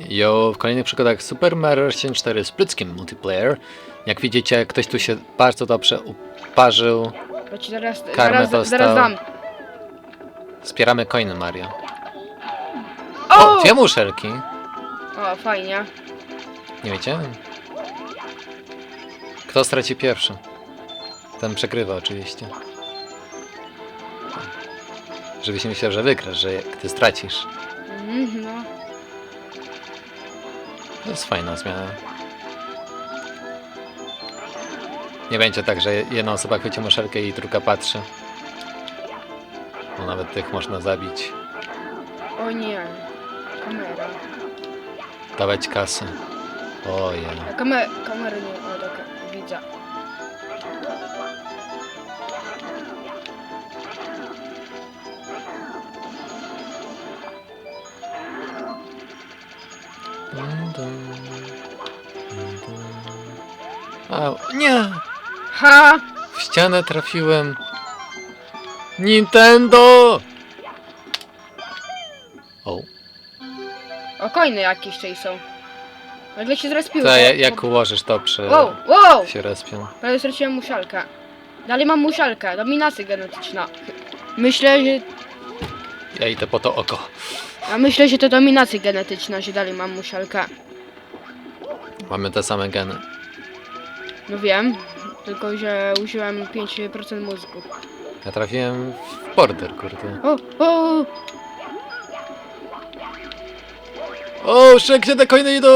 Jo, w kolejnych przygodach Super Mario 64 z pryckim multiplayer. Jak widzicie, ktoś tu się bardzo dobrze uparzył. Ci zaraz, Karmę zaraz, dostał. zaraz dam. Wspieramy coiny Mario. O! O, dwie muszelki. O, fajnie. Nie wiecie? Kto straci pierwszy? Ten przegrywa oczywiście. Żebyś nie myślał, że wygrasz, że ty stracisz. Mhm, no. To jest fajna zmiana. Nie będzie tak, że jedna osoba chwyci muszelkę i druga patrzy. Bo nawet tych można zabić. O nie. Kamera. Dawać kasę. Ojej. A Kamer kamery nie. O, tak, widzę. A, nie! Ha! W ścianę trafiłem. Nintendo! O, O, coiny jakieś tutaj są. Nagle się zrespiły. bo- ja- jak ułożysz to przy... Wow, wow! się respią. Prawie straciłem musialkę. Dalej mam musialkę, dominacja genetyczna. Myślę, że... Ja idę po to oko. Ja myślę, że to dominacja genetyczna, że dalej mam musialkę. Mamy te same geny. No wiem, tylko że użyłem 5% mózgu. Ja trafiłem w border, kurde. O, o, O, szek, gdzie te coiny idą?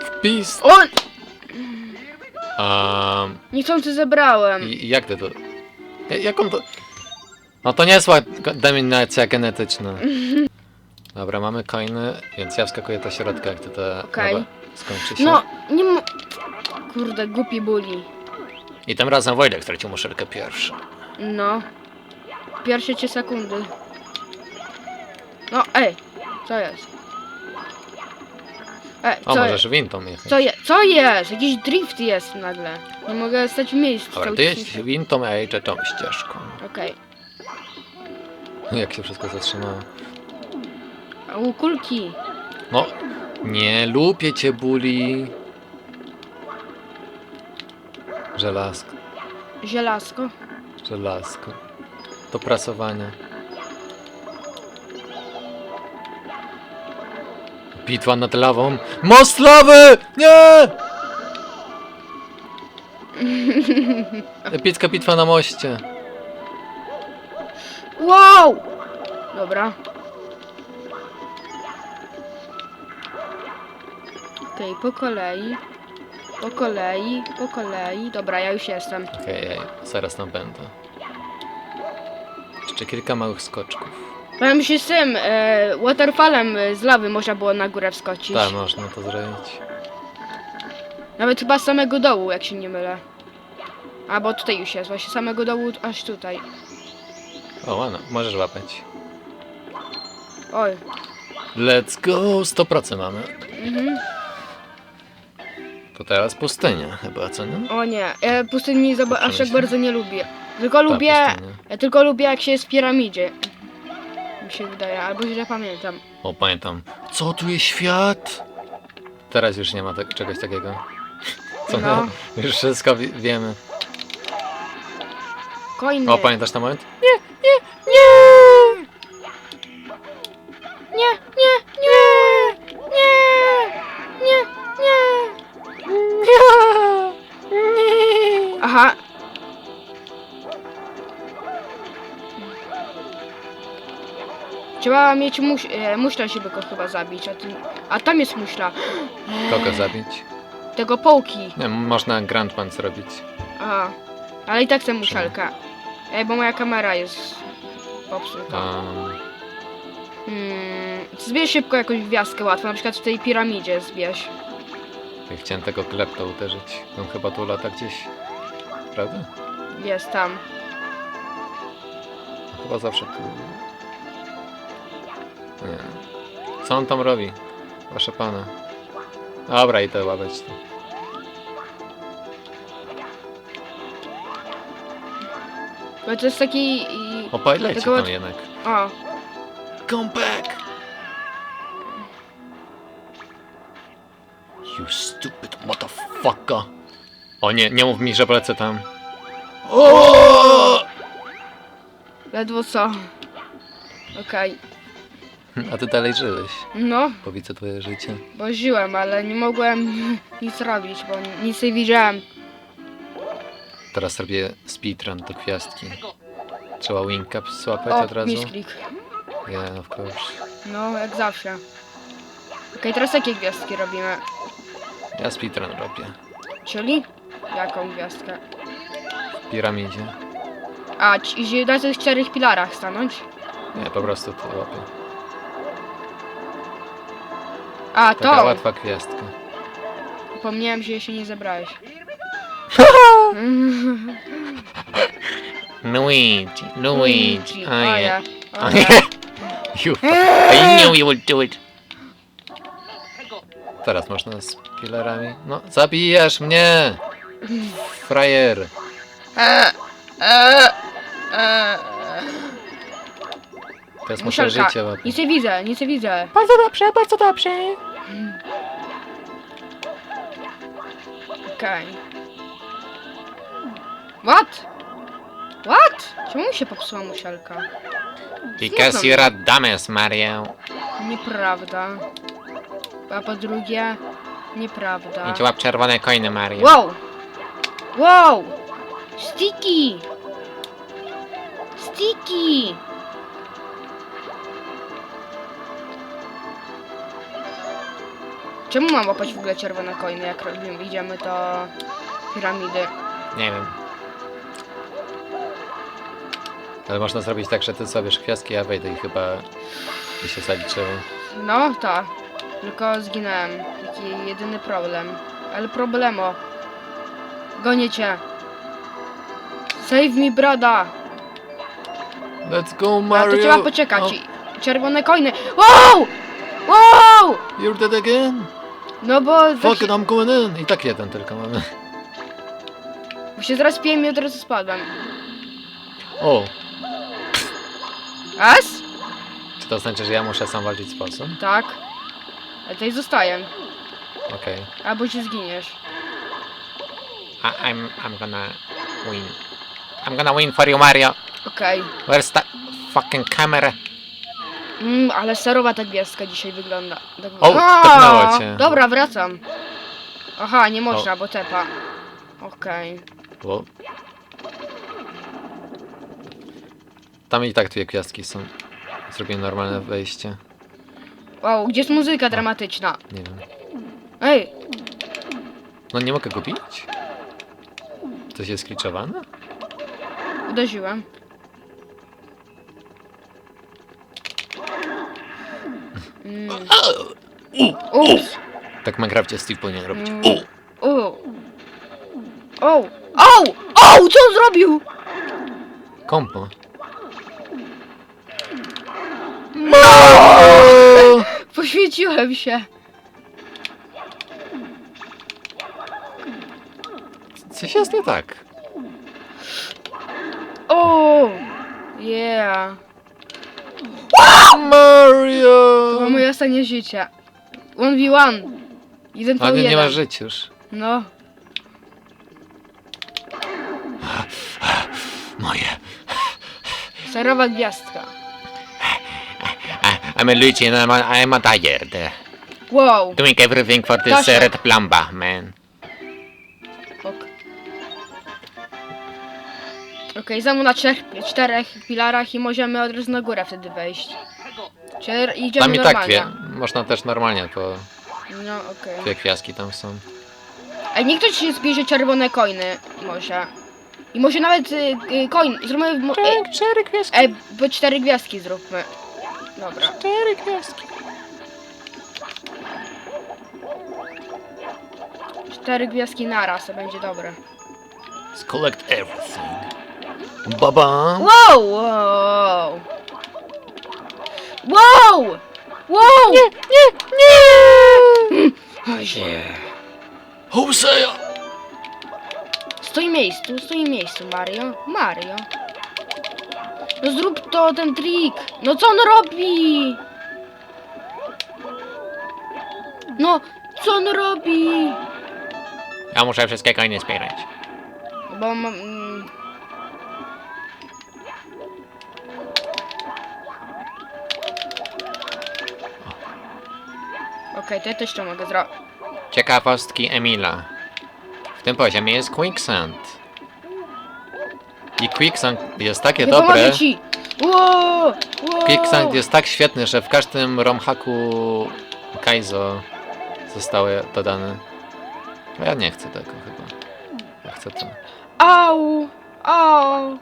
Wpis. o! Um, Niechcący zebrałem. i jak ty to... Ja- Jak on to... No to nie zła g- dominacja genetyczna. Dobra, mamy coiny, więc ja wskakuję do środka, jak ty te Okej. nowe skończy się. No, nie mo... Kurde, głupi buli. I tym razem Wojtek stracił muszelkę pierwszy. No. Pierwsze trzy sekundy. No, ej, co jest? Ej, O, co możesz jest? wintą jechać. Co jest? Co jest? Jakiś drift jest nagle. Nie mogę stać w miejscu. Dobra, cały ty czas jedź wintą, a ja jeżdżę tą ścieżką. Okej. Jak się wszystko zatrzymało. U kulki. No, nie lubię cię, buli. Żelazko, Żelazko. żelazko. Do prasowania. Bitwa nad lawą. Most lawy! Nie! Epicka bitwa na moście. Wow! Dobra. Okej, po kolei. Po kolei, po kolei. Dobra, ja już jestem. Okej, zaraz tam będę. Jeszcze kilka małych skoczków. Powiem się z tym, e, waterfallem e, z lawy można było na górę wskoczyć. Tak, można to zrobić. Nawet chyba z samego dołu, jak się nie mylę. A, bo tutaj już jest, właśnie z samego dołu aż tutaj. O, ładno, możesz łapać. Oj. Let's go! 100% mamy. Mhm. To teraz pustynia chyba, co nie? O nie, ja pustyni za- aż tak bardzo nie lubię. Tylko lubię, pustynia. ja tylko lubię jak się jest w piramidzie. Mi się wydaje, albo źle pamiętam. O, pamiętam. Co tu jest świat? Teraz już nie ma tak, czegoś takiego. Co No. Już wszystko wi- wiemy. Coiny. O, pamiętasz ten moment? Nie! Nie! Nie, nie, nie! Nie! Nie, nie! Aha. Trzeba mieć muś, e, muśla, żeby go chyba zabić, a, ty, a tam jest muśla. Kogo zabić? Tego połki. Nie, można Grandman zrobić. Aha. Ale i tak chcę muszelkę. Ej, bo moja kamera jest popsuta. Hmm, zbierz szybko jakąś gwiazdkę łatwo, na przykład w tej piramidzie zbierz. ja chciałem tego klepta uderzyć. On chyba tu lata gdzieś. Prawda? Jest tam. Chyba zawsze tu. Nie. Co on tam robi? Proszę pana. Dobra, idę łapać to. Bo to jest taki... O, Opowiadajcie Tylko- tam jednak. Come back! You stupid motherfucker! O nie, nie mów mi, że lecę tam. O! ledwo co. Okej. A ty dalej żyłeś. No, Powiedzę twoje życie. bo żyłem, ale nie mogłem nic robić, bo nic nie widziałem. Teraz robię speedrun do gwiazdki. Trzeba wing cap złapać O, od razu. misklik. Yeah, of course. No, jak zawsze. Okej, teraz jakie gwiazdki robimy? Ja speedrun robię. Czyli? Jaką gwiazdkę? W piramidzie. A, ci- na tych czterech filarach stanąć? Nie, po prostu to łapię. A, Taka to! łatwa gwiazdka. Pomniałem, że jeszcze nie zebrałeś. Luigi, Luigi. Oh yeah. Oh yeah. You. I knew you would do it. Teraz można z pilarami. No, zabijesz mnie! Frajer! Teraz muszę Muszelka. życie łapać. Nic nie widzę, nic nie widzę. Bardzo dobrze, bardzo dobrze. Okej. What? What? Czemu mi się popsuła musialka? Because you're a dumbass, Mario. Nieprawda. A po drugie, nieprawda. Idź łap czerwone coiny, Mario. Wow! Wow! Sticky! Sticky! Czemu mam łapać w ogóle czerwone coiny, jak robimy, idziemy do piramidy? Nie wiem. Ale można zrobić tak, że ty sobie gwiazdki, ja wejdę i chyba mi się zaliczyło. No, tak. Tylko zginąłem. Taki jedyny problem. Ale problemo. Gonię cię. Save me, brada! Let's go, A Mario! to trzeba poczekać. Oh, Czerwone coiny. Wow! Wow! you're dead again? No bo tak Fuck się, it, I'm going in! I tak jeden tylko mamy. bo się zaraz piłem i od razu spadłem. O, As? czy to znaczy, że ja muszę sam walczyć z bossem? Tak. A tutaj zostaję. Okej. Albo się zginiesz. I- I'm, I'm gonna win. I'm gonna win for you, Mario. Okej. Where's the fucking camera? Mm, ale serowa ta gwiazdka dzisiaj wygląda. Tak O, A, tepnęło cię. Dobra, wracam. Aha, nie można, bo tepa. Okej. Bo... Tam i tak dwie gwiazdki są. Zrobię normalne wejście. Wow, gdzie jest muzyka dramatyczna? Nie wiem. Ej, No nie mogę go bić? Coś jest skliczowane? uderzyłem. Mm. Ups. Tak w Minecrafcie Steve powinien robić. Mm. O. O. O! O! Co on zrobił? Kompo. No! Poświęciłem się. Coś jest nie tak. O! Yeah. Mario! To było moje ostatnie życie. 1v1. Jeden po nie, nie ma jeden. żyć już. No. Moje. Serowa gwiazdka. I'm a Luigi and I'm, a, I'm a tired. Wow. Doing everything for this uh, red plumber, man. Ok. Okej, okay, na trzech, czterech filarach i możemy od razu na górę wtedy wejść. Czy idziemy Tam i tak normalnie? dwie. Można też normalnie, bo No okej. dwie gwiazdki tam są. Ej, niech ktoś się zbierze czerwone coiny, może. I może nawet y, y, coin, zróbmy... mo- Ej, cztery gwiazdki. ej, bo cztery gwiazdki zróbmy. Dobra. Cztery gwiazdki. Cztery gwiazdki naraz, to będzie dobre. Let's collect everything. Baba. Wow! Wow! Wow! Wow! Nie, nie, nie! Hosea! Stój miejscu, stój miejscu, Mario. Mario. No zrób to, ten trik. No co on robi? No, Co on robi? Ja muszę wszystkie coiny zbierać. Bo mam... Mm, Okej, to ja też to mogę zrobić. Ciekawostki Emila. W tym poziomie jest quicksand. I quicksand jest takie Nie dobre. pomogę ci! Wow! wow. Quicksand jest tak świetny, że w każdym romhaku Kaizo zostały dodane. A ja nie chcę tego chyba. Ja chcę to. Au! Au!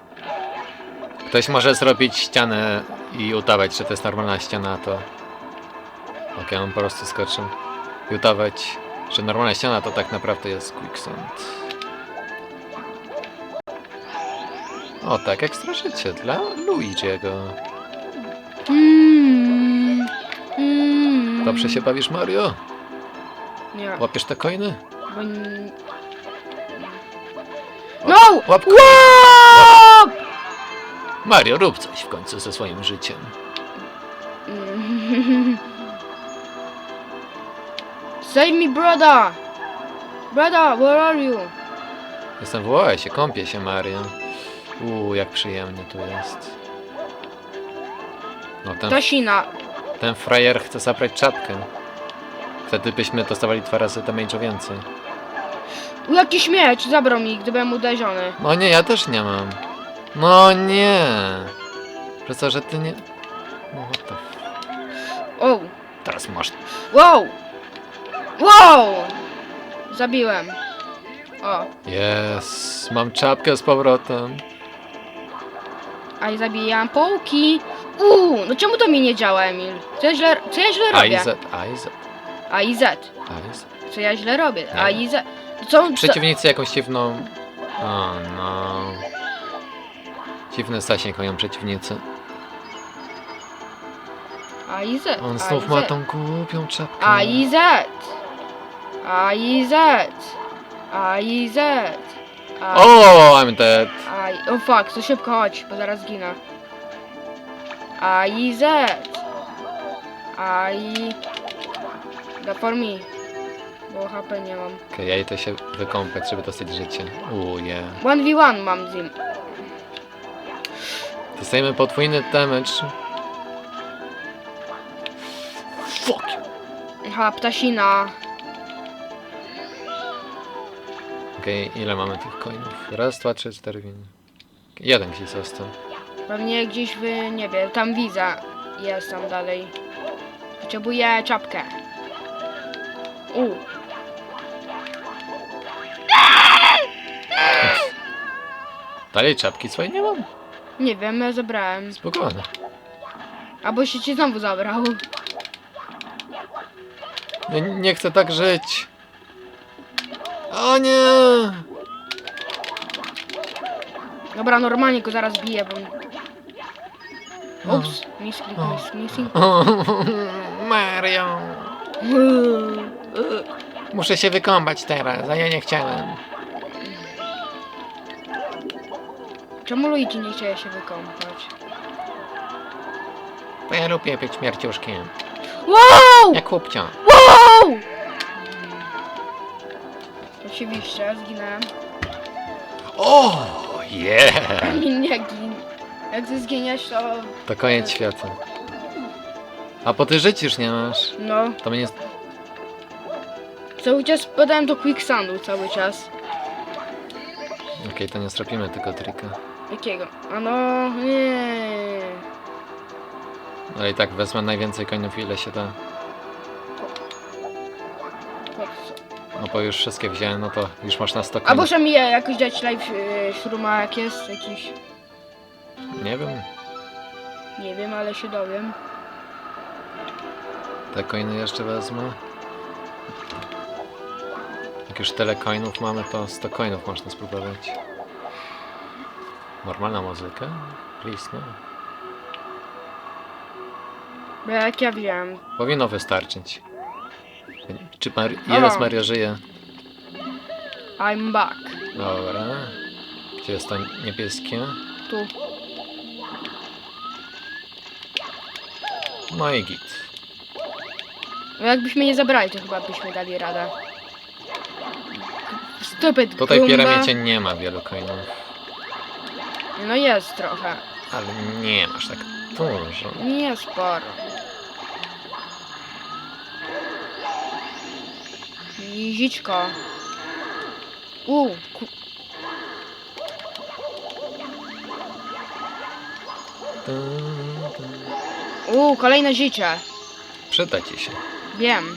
Ktoś może zrobić ścianę i udawać, że to jest normalna ściana, to... Okej, on po prostu skoczył. I udawać, że normalna ściana to tak naprawdę jest quicksand. O tak, ekstra życie dla Luigiego. Mm, mm. Dobrze się bawisz, Mario? Nie, Łapiesz te coiny? bo... n- No! Łap Łap! Mario, rób coś w końcu ze swoim życiem. Mm. Save me, brother! Brother, where are you? Jestem w oazie, kąpię się, Mario. Uuu, jak przyjemnie tu jest. No ten, Tosina. ten frajer chce zabrać czapkę. Wtedy byśmy dostawali dwa razy damage'u więcej. U, Jaki śmieć zabrał mi, gdybym uderzony. No nie, ja też nie mam. No nie. Przez to, że ty nie... No what the f... O! Teraz masz... Wow! Wow! Zabiłem. O, Yes, mam czapkę z powrotem. A i zabijam połki. Uuu, no czemu to mi nie działa, Emil? Co ja źle, co ja źle robię? i Z, A i Z, A i Z. A i Z. Co ja źle robię? A i Z. Co? co? Przeciwnicy jakąś dziwną... O no... Dziwny zasięg mają przeciwnicy. A i Z. On A znów i ma Z. tą głupią czapkę. A i Z. A i Z. A i Z. A O, I'm dead. A i... O fuck, to szybko chodź, bo zaraz ginę. A i Z. A i... Da for me. Bo HP nie mam. Okej, ja idę się wykąpać, żeby dostać życie. Yeah. 1v1 mam z nim. Dostajemy podwójny damage. Fuck. Aha, ptasina. Okej, ile mamy tych coinów? Raz, dwa, trzy, cztery, pięć. Jeden ci został. Pewnie gdzieś w... nie wiem, tam widzę. Jest tam dalej. Potrzebuję czapkę. U. Dalej czapki swojej nie mam. Nie wiem, ja zabrałem. Spokojnie. Albo się ci znowu zabrał. Nie, nie chcę tak żyć. O nie! Dobra, normalnie go zaraz biję, bo... No. Ups, misklik, mis, missing. Mario! Muszę się wykąpać teraz, a ja nie chciałem. Czemu Luigi nie chciał się wykąpać? Bo ja lubię być śmierciuszkiem. Wow! Jak chłopcia. Wow! Oczywiście, zginąłem. O, yeah! Nie gin. Jak ty zginiesz, to... To koniec świata. A po ty życisz nie masz. No, To mnie... cały czas podałem do quicksandu cały czas. Okej, to nie zrobimy tego trika. Jakiego? A no, nie. Ale i tak wezmę najwięcej coinów ile się da. No bo już wszystkie wziąłem, no to już masz na 100 A muszę mi je jakoś dać live yy, śruma jak jest jakiś... Nie wiem. Nie wiem, ale się dowiem. Te coiny jeszcze wezmę. Jak już tyle coinów mamy, to 100 coinów można spróbować. Normalna muzyka? Please, no. Bo jak ja wiem. Powinno wystarczyć. Czy Mari- ile z Mario żyje? I'm back. Dobra. Gdzie jest to niebieskie? Tu. No i git. No jakbyśmy nie zabrali, to chyba byśmy dali radę. Stupid Tutaj w Goomba. piramidzie nie ma wielu coinów. No jest trochę. Ale nie masz tak dużo. Nie sporo. Jiziczko. U, ku... U, kolejne życie. Przyda ci się. Wiem.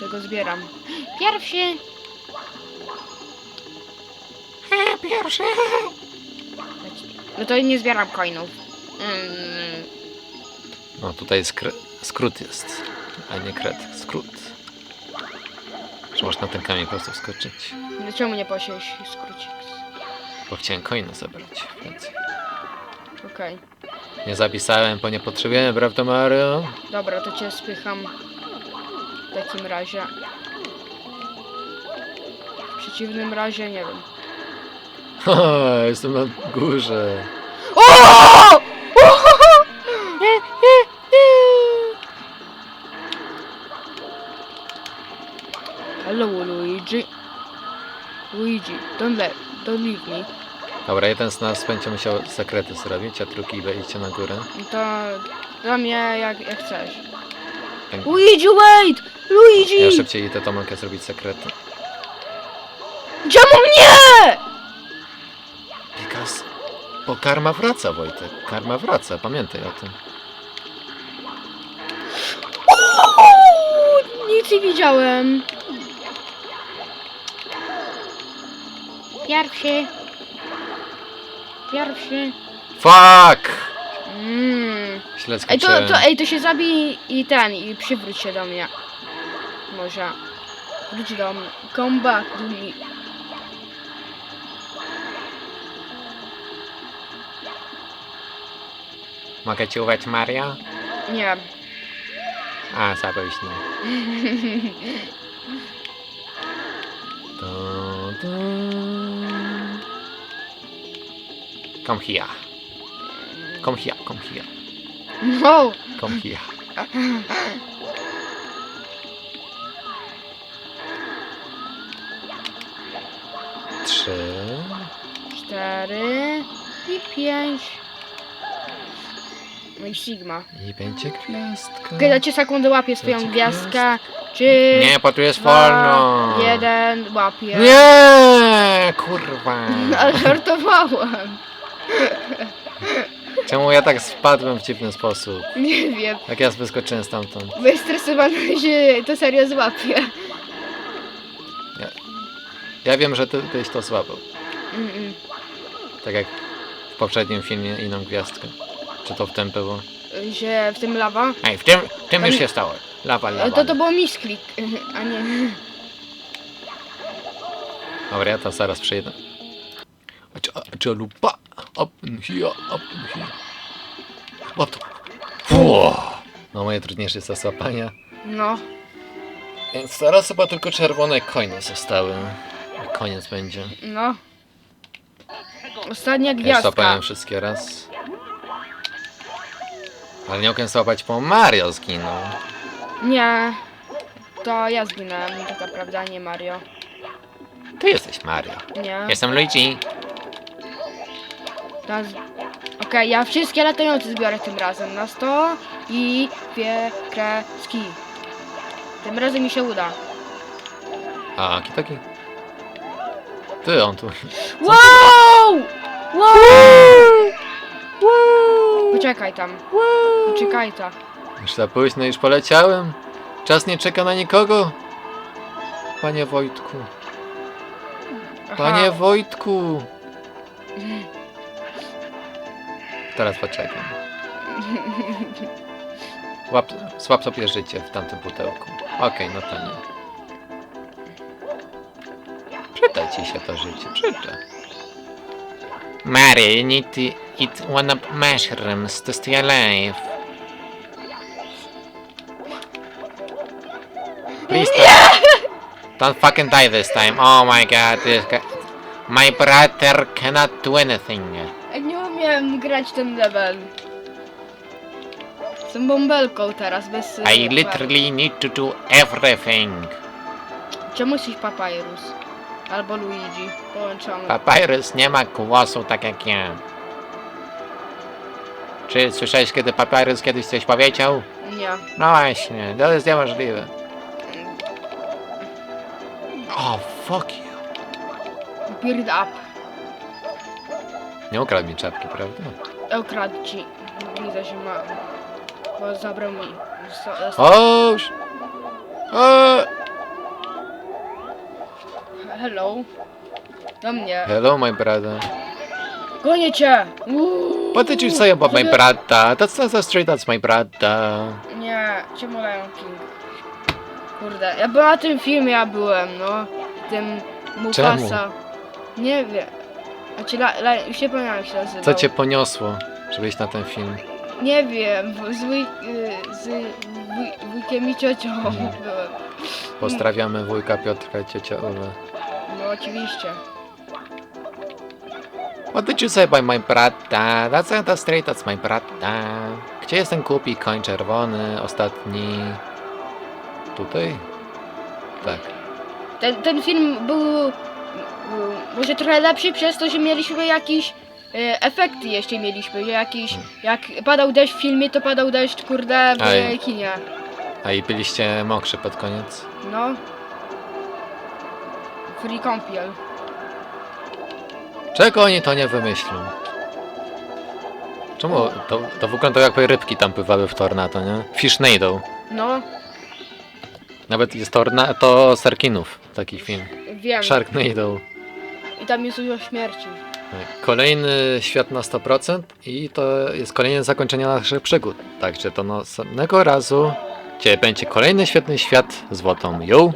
Tego zbieram. Pierwszy. Pierwszy. No to nie zbieram coinów. Mm, No tutaj skr skrót jest, a nie kret. Skrót. Czy można na ten kamień po prostu wskoczyć? no czemu nie posiąść skrócik? Bo chciałem coiny zabrać. Więc Okej. nie zapisałem, bo nie potrzebujemy, prawda Mario? Dobra, to cię spycham. W takim razie. W przeciwnym razie nie wiem. Haha, jestem na górze. O! Luigi. Luigi, don't let, don't leave me. Dobra, jeden z nas będzie musiał sekrety zrobić, a drugi wejdzie na górę. To dla mnie jak, jak chcesz. Tak. Luigi, wait! Luigi! Ja szybciej idę, to mogę zrobić sekrety. Czemu nie? Because... Bo karma wraca, Wojtek. Karma wraca, pamiętaj o tym. Uuu, nic nie widziałem. Pierwszy. Pierwszy. Fuck! Mm. Źle Ej, to, skończyłem. to, ej, to się zabij i ten, i przywróć się do mnie. Może. Wróć do mnie. Come back to me. Mogę ci uwać Maria? Nie. A, zapewne. To, to... Come here. Come here, come here, No. come here. Trzy. Cztery. I pięć. No i Sigma. I będzie gwiazdka. Cię sekundę łapie swoją Będzie gwiazdkę. Trzy. Nie, bo tu jest dwa, wolno. Jeden. Łapie. Nie, kurwa. Ale żartowałem. Czemu ja tak spadłem w dziwny sposób? Nie wiem. Jak ja wyskoczyłem stamtąd. Byłeś stresowany, że to serio złapie. Ja wiem, że ty byś to złapał. Mm-mm. Tak jak w poprzednim filmie inną gwiazdkę. Czy to w tym było? Że w tym lawa. Ej, w tym, w tym już się stało. Lawa, Ale lawa. to to było misklik, a nie. Dobra, ja to zaraz przejdę. Czalupa. Up in here, up in here. Łap to. No moje trudniejsze jest zasłapania. No. Więc teraz chyba tylko czerwone coiny zostały. Koniec będzie. No. Ostatnia Ja gwiazdka. złapałem wszystkie raz. Ale nie mogłem złapać, bo Mario zginął. Nie. To ja zginąłem, taka prawda, nie Mario. Ty jesteś Mario. Nie. Jestem Luigi. Teraz... Okej, ja wszystkie latające zbiorę tym razem na 100 i dwie kreski. Tym razem mi się uda. A, Kitaki. Ty, on tu. Wow! Wow! Poczekaj tam. Poczekaj tam. Już za późno, już poleciałem. Czas nie czeka na nikogo. Panie Wojtku. Aha. Panie Wojtku. Teraz poczekam. Łap, złap sobie życie w tamtym pudełku. Okej, no to nie. Przyda ci się to życie, przyda. Mary, you need to eat one of mushrooms to stay alive. Don't fucking die this time. Oh my god, this guy, my brother cannot do anything. Ej, Nie umiem grać ten level. Jestem bąbelką teraz, bez... e, I literally need to do everything. Czemu jesteś Papyrus? Albo Luigi, połączony. Papyrus nie ma głosu tak jak ja. Czy słyszałeś, kiedy Papyrus kiedyś coś powiedział? Nie. No właśnie, to jest niemożliwe. Oh, fuck you. Build up. Nie ukradł mi czapki, prawda? Ukradł ci. Widzę, że ma... Bo zabrał mi... So, so! O! hello. Do mnie. Hello, my brother. Gonię cię! Uuu. What did you say about my brother? That's not so straight, that's my brother. Nie, czemu Lion King? Kurde, ja byłem na tym filmie, ja byłem, no. Tym Mufasa. Nie wiem. Znaczy, la, la, już nie pamiętam jak się nazywał. Co cię poniosło, żebyś na ten film? Nie wiem, w- z, wuj, y, z wuj, wujkiem i ciocią Mhm. byłem. Pozdrawiamy wujka Piotrka i ciocię Ulę. No oczywiście. What did you say about my brother? That's not that straight, that's my brother. Gdzie jest ten kupi koń czerwony, ostatni? Tutaj? Tak. Ten, ten film był, może trochę lepszy przez to, że mieliśmy jakieś e, efekty jeszcze mieliśmy, że jakiś, jak padał deszcz w filmie, to padał deszcz, kurde, w Aj. kinie. A i byliście mokrzy pod koniec? No. Free kąpiel. Czego oni to nie wymyślą? Czemu? To, to wygląda jakby rybki tam pływały w tornado, nie? Fishnado. No, Nawet jest torna to Sarkinów, taki film. wiem. Sharknado. I tam jest dużo śmierci. Kolejny świat na 100% i to jest kolejne zakończenie naszych przygód. Także to następnego razu Cię będzie kolejny świetny świat z Złotą Ją.